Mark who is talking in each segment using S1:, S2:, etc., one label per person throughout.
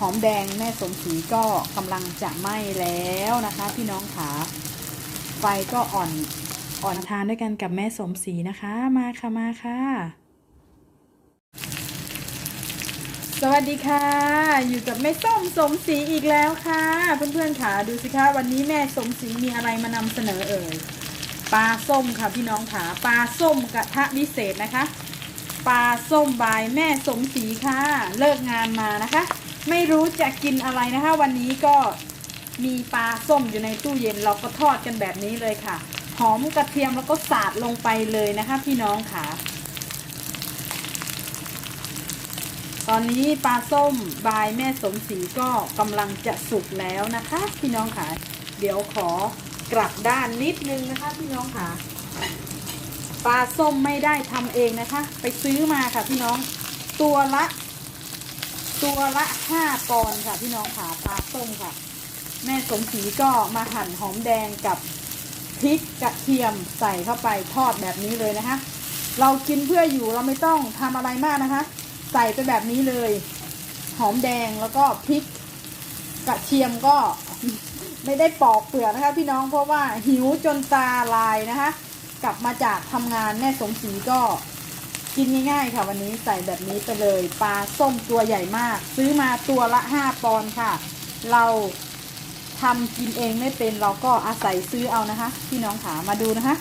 S1: หอมแดงแม่สมศรีก็กำลังจะไหม้แล้วนะคะ พี่น้องขาไฟก็อ่อนอ่อนทานด้วยกันกับแม่สมศรีนะคะ มาค่ะมาค่ะ สวัสดีค่ะ อยู่กับแม่ส้มสมศรีอีกแล้วค่ะ เพื่อนๆค่ะดูสิคะวันนี้แม่สมศรีมีอะไรมานำเสนอเอ่ยปลาส้มค่ะพี่น้องค่ะปลาส้มกระทะวิเศษนะคะปลาส้มบายแม่สมศรีค่ะ เลิกงานมานะคะ ไม่รู้จะกินอะไรนะคะ วันนี้ก็มีปลาส้มอยู่ในตู้เย็นเราก็ทอดกันแบบนี้เลยค่ะ หอมกระเทียมแล้วก็สาดลงไปเลยนะคะ พี่น้องค่ะ ตอนนี้ปลาส้มบายแม่สมศรีก็กำลังจะสุกแล้วนะคะ พี่น้องค่ะ เดี๋ยวขอกลับด้านนิดนึงนะคะ พี่น้องค่ะปลาส้มไม่ได้ทำเองนะคะ ไปซื้อมาค่ะพี่น้องตัวละ ตัวละห้าปอนด์ค่ะพี่น้องค่ะปลาส้มค่ะ แม่สมศรีก็มาหั่นหอมแดงกับพริกกระเทียมใส่เข้าไปทอดแบบนี้เลยนะคะ เรากินเพื่ออยู่เราไม่ต้องทำอะไรมากนะคะ ใส่ไปแบบนี้เลย หอมแดงแล้วก็พริกกระเทียมก็ไม่ได้ปอกเปลือกนะคะ พี่น้องเพราะว่าหิวจนตาลายนะคะ กลับมาจากทำงานแม่สมศรีก็ กินง่ายๆค่ะวันนี้ใส่แบบนี้ไปเลย ปลาส้มตัวใหญ่มาก ซื้อมาตัวละห้าปอนด์ค่ะ เราทำกินเองไม่เป็นเราก็อาศัยซื้อเอานะคะพี่น้องขามาดูนะคะ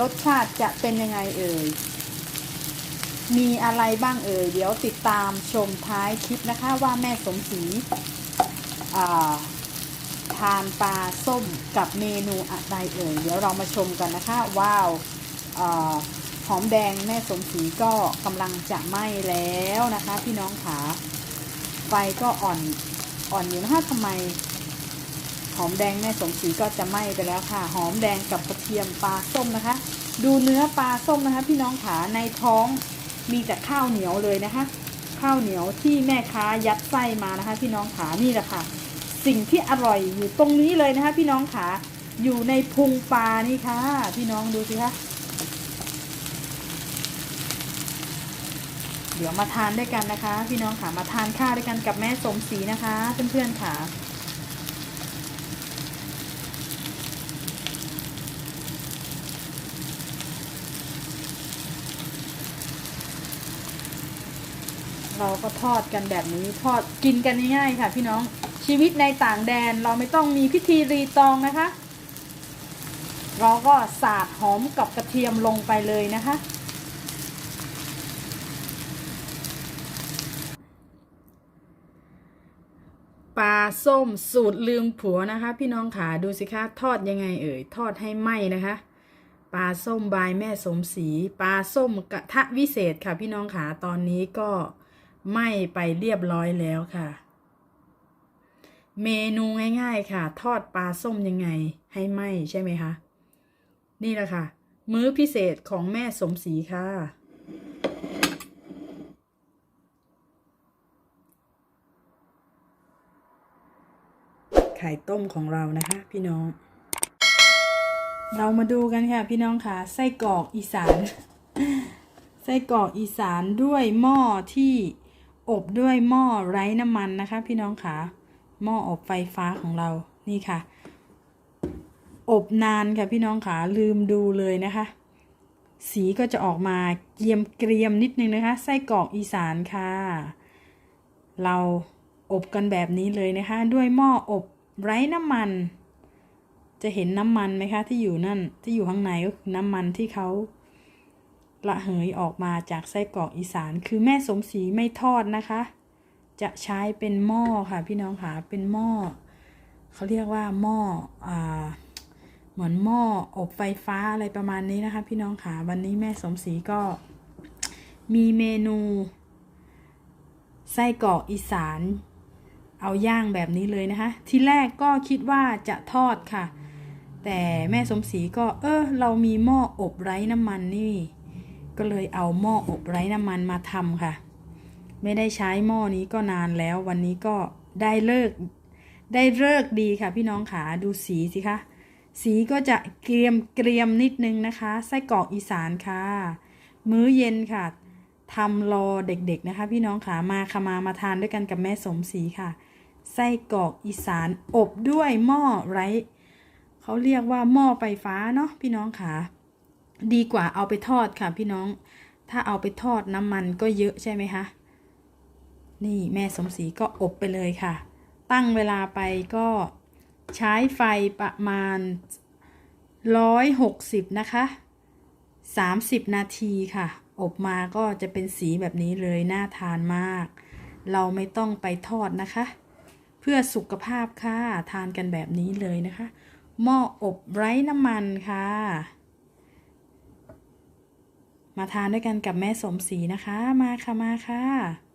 S1: รสชาติจะเป็นยังไงเอ่ยมีอะไรบ้างเอ่ยเดี๋ยวติดตามชมท้ายคลิปนะคะว่าแม่สมศรีทานปลาส้มกับเมนูอะไรเอ่ยเดี๋ยวเรามาชมกันนะคะว้าวา หอมแดงแม่สมศรีก็กำลังจะไหม้แล้วนะคะ พี่น้องขาไฟก็อ่อนอ่อนอยู่นะคะทำไม หอมแดงแม่สมศรีก็จะไหม้ไปแล้วค่ะ หอมแดงกับกระเทียมปลาส้มนะคะ ดูเนื้อปลาส้มนะคะ พี่น้องขาในท้องมีแต่ข้าวเหนียวเลยนะคะ ข้าวเหนียวที่แม่ค้ายัดไส้มานะคะ พี่น้องขานี่แหละค่ะ สิ่งที่อร่อยอยู่ตรงนี้เลยนะคะ พี่น้องขาอยู่ในพุงปลานี่ค่ะ พี่น้องดูสิคะ เดี๋ยวมาทานด้วยกันนะคะ พี่น้องขามาทานข้าวด้วยกันกับแม่สมศรีนะคะเพื่อนๆค่ะเราก็ทอดกันแบบนี้ทอดกินกันง่ายๆค่ะ พี่น้องชีวิตในต่างแดนเราไม่ต้องมีพิธีรีตองนะคะ เราก็สาดหอมกับกระเทียมลงไปเลยนะคะ ปลาส้มสูตรลืมผัวนะคะ พี่น้องขาดูสิคะทอดยังไงเอ่ยทอดให้ไหมนะคะปลาส้มบายแม่สมศรีปลาส้มกระทะวิเศษค่ะ พี่น้องขาตอนนี้ก็ไหมไปเรียบร้อยแล้วค่ะ เมนูง่ายๆค่ะ ทอดปลาส้มยังไงให้ไหมใช่ไหมคะนี่แหละค่ะ มื้อพิเศษของแม่สมศรีค่ะ ไข่ต้มของเรานะคะ พี่น้อง เรามาดูกันค่ะ พี่น้องค่ะไส้กรอกอีสานไส้กรอกอีสานด้วยหม้อที่อบด้วยหม้อไร้น้ำมันนะคะ พี่น้องค่ะหม้ออบไฟฟ้าของเรานี่ค่ะ อบนานค่ะพี่น้องค่ะลืมดูเลยนะคะ สีก็จะออกมาเกรียมเกรียมนิดนึงนะคะ ไส้กรอกอีสานค่ะ เราอบกันแบบนี้เลยนะคะ ด้วยหม้ออบ ไร้น้ำมัน จะเห็นน้ำมันไหมคะที่อยู่นั่นที่อยู่ข้างในก็คือน้ำมันที่เขาระเหยออกมาจากไส้กรอกอีสานคือแม่สมศรีไม่ทอดนะคะ จะใช้เป็นหม้อค่ะ พี่น้องค่ะเป็นหม้อเขาเรียกว่าหม้ออ่าเหมือนหม้ออบไฟฟ้าอะไรประมาณนี้นะคะ พี่น้องค่ะวันนี้แม่สมศรีก็มีเมนู ไส้กรอกอีสาน เอาย่างแบบนี้เลยนะคะ ที่แรกก็คิดว่าจะทอดค่ะ แต่แม่สมศรีก็เออเรามีหม้ออบไร้น้ำมันนี่ ก็เลยเอาหม้ออบไร้น้ำมันมาทำค่ะ ไม่ได้ใช้หม้อนี้ก็นานแล้ววันนี้ก็ได้เลิก ได้เลิกดีค่ะ พี่น้องขาดูสีสิคะสีก็จะเกรียมเกรียมนิดนึงนะคะไส้กรอกอีสานค่ะ มื้อเย็นค่ะทำรอเด็กๆนะคะ พี่น้องขามาค่ะมามาทานด้วยกันกับแม่สมศรีค่ะ ไส้กรอกอีสานอบด้วยหม้อไร้เขาเรียกว่าหม้อไฟฟ้าเนาะพี่น้องค่ะ ดีกว่าเอาไปทอดค่ะพี่น้อง ถ้าเอาไปทอดน้ำมันก็เยอะใช่ไหมคะนี่แม่สมศรีก็อบไปเลยค่ะ ตั้งเวลาไปก็ใช้ไฟประมาณ 160 นะคะ 30 นาทีค่ะ อบมาก็จะเป็นสีแบบนี้เลยน่าทานมาก เราไม่ต้องไปทอดนะคะ พื่อสุขภาพค่ะ ทานกันแบบนี้เลยนะคะ หม้ออบไร้น้ำมันค่ะ มาทานด้วยกันกับแม่สมศรีนะคะ มาค่ะมาค่ะ